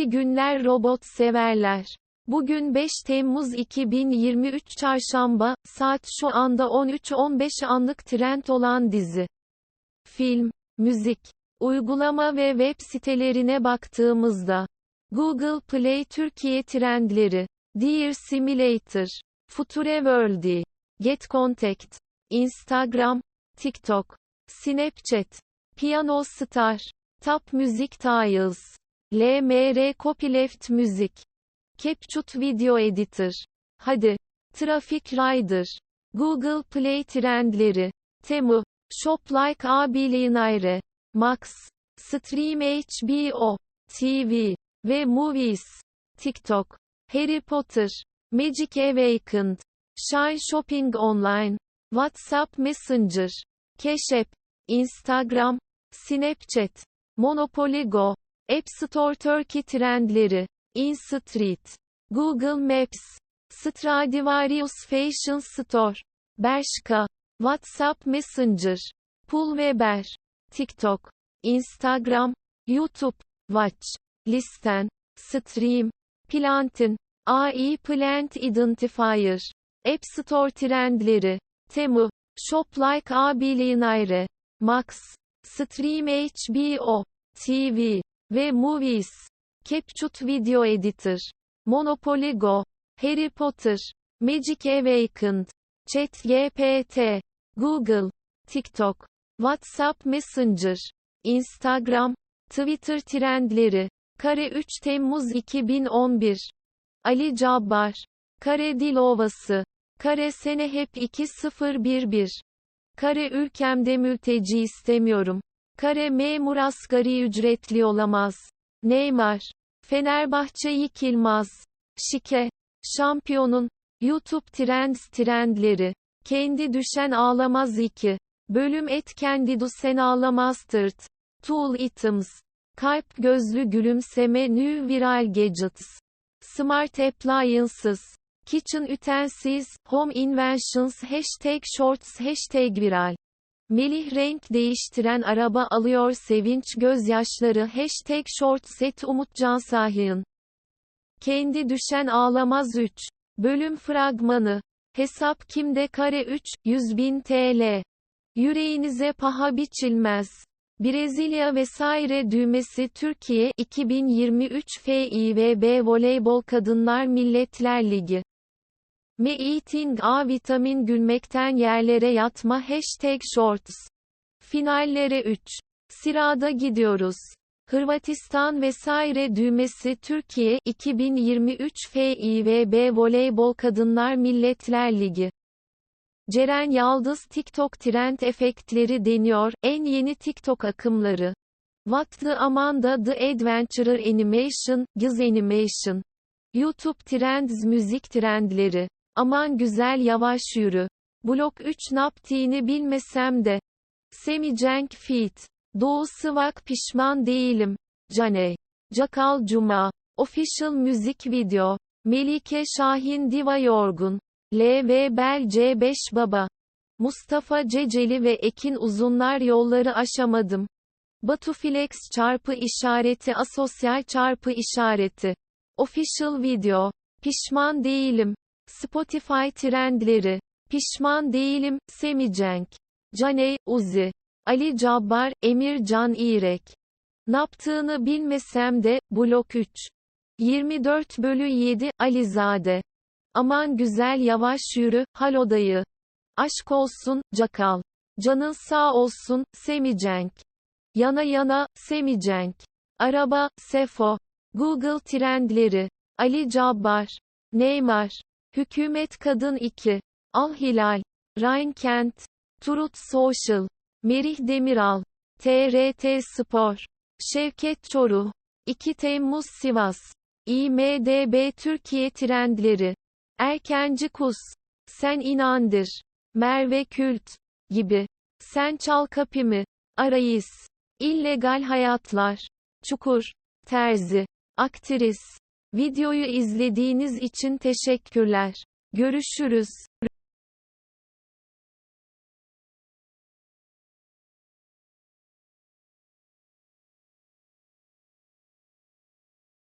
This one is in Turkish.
İyi günler robot severler. Bugün 5 Temmuz 2023 Çarşamba, saat şu anda 13.15 anlık trend olan dizi, film, müzik, uygulama ve web sitelerine baktığımızda, Google Play Türkiye trendleri, Dear Simulator, Future World, Get Contact, Instagram, TikTok, Snapchat, Piano Star, Top Music Tiles, LMR Copyleft Müzik, CapCut Video Editor, Hadi, Traffic Rider, Google Play trendleri, Temu, Shop Like a Billionaire, Max, Stream HBO, TV ve Movies, TikTok, Harry Potter, Magic Awakened, Shine Shopping Online, WhatsApp Messenger, App, Instagram, Snapchat, Monopoly Go, App Store Turkey trendleri, InStreet, Google Maps, Stradivarius Fashion Store, Bershka, WhatsApp Messenger, Pulveber, TikTok, Instagram, YouTube, Watch, Listen, Stream, Plantin, AI Plant Identifier, App Store trendleri, Temu, Shop Like a Billionaire, Max, Stream HBO, TV ve Movies, CapCut Video Editor, Monopoly Go, Harry Potter, Magic Awakened, ChatGPT, Google, TikTok, WhatsApp Messenger, Instagram, Twitter trendleri, Kare 3 Temmuz 2011, Ali Cabbar, Kare Dil Ovası, Kare Sene Hep 2011, Kare Ülkemde Mülteci istemiyorum, Kare Memur asgari ücretli olamaz, Neymar, Fenerbahçe yıkılmaz, Şike, Şampiyonun, YouTube Trends trendleri, Kendi düşen ağlamaz 2, bölüm et kendi düşen ağlamaz tırt, Tool items, kalp gözlü gülümseme new viral gadgets, smart appliances, kitchen utensils, home inventions hashtag shorts hashtag viral. Melih renk değiştiren araba alıyor sevinç gözyaşları hashtag shorts et Umutcan Sahin. Kendi düşen ağlamaz 3. Bölüm fragmanı. Hesap kimde kare 3, 100 bin TL. Yüreğinize paha biçilmez. Brezilya vesaire düğmesi Türkiye 2023 FIVB Voleybol Kadınlar Milletler Ligi. Me eating A vitamin gülmekten yerlere yatma hashtag shorts. Finallere 3. Sırada gidiyoruz. Hırvatistan vesaire düğmesi Türkiye 2023 FIVB Voleybol Kadınlar Milletler Ligi. Ceren Yaldız TikTok trend efektleri deniyor, en yeni TikTok akımları. What the Amanda The Adventurer Animation, Giz Animation. YouTube Trends müzik trendleri. Aman güzel yavaş yürü. Blok 3 naptiğini bilmesem de. Semi Cenk Fit. Doğu Sıvak pişman değilim. Caney. Cakal Cuma. Official müzik video. Melike Şahin Diva Yorgun. LV Bel C5 Baba. Mustafa Ceceli ve Ekin Uzunlar yolları aşamadım. Batuflex çarpı işareti asosyal çarpı işareti. Official video. Pişman değilim. Spotify trendleri. Pişman değilim, Semicenk. Caney, Uzi. Ali Cabbar, Emir Can İrek. Naptığını bilmesem de, Blok 3. 24 bölü 7, Alizade. Aman güzel yavaş yürü, Halodayı. Aşk olsun, Cakal. Canın sağ olsun, Semicenk. Yana yana, Semicenk. Araba, Sefo. Google trendleri. Ali Cabbar. Neymar. Hükümet Kadın 2. Al Hilal. Ryan Kent. Turut Social. Merih Demiral. TRT Spor. Şevket Çoruh. 2 Temmuz Sivas. IMDB Türkiye trendleri. Erkenci Kus. Sen inandır. Merve Kült. Gibi. Sen çal kapımı. Arayız. İllegal hayatlar. Çukur. Terzi. Aktris. Videoyu izlediğiniz için teşekkürler. Görüşürüz.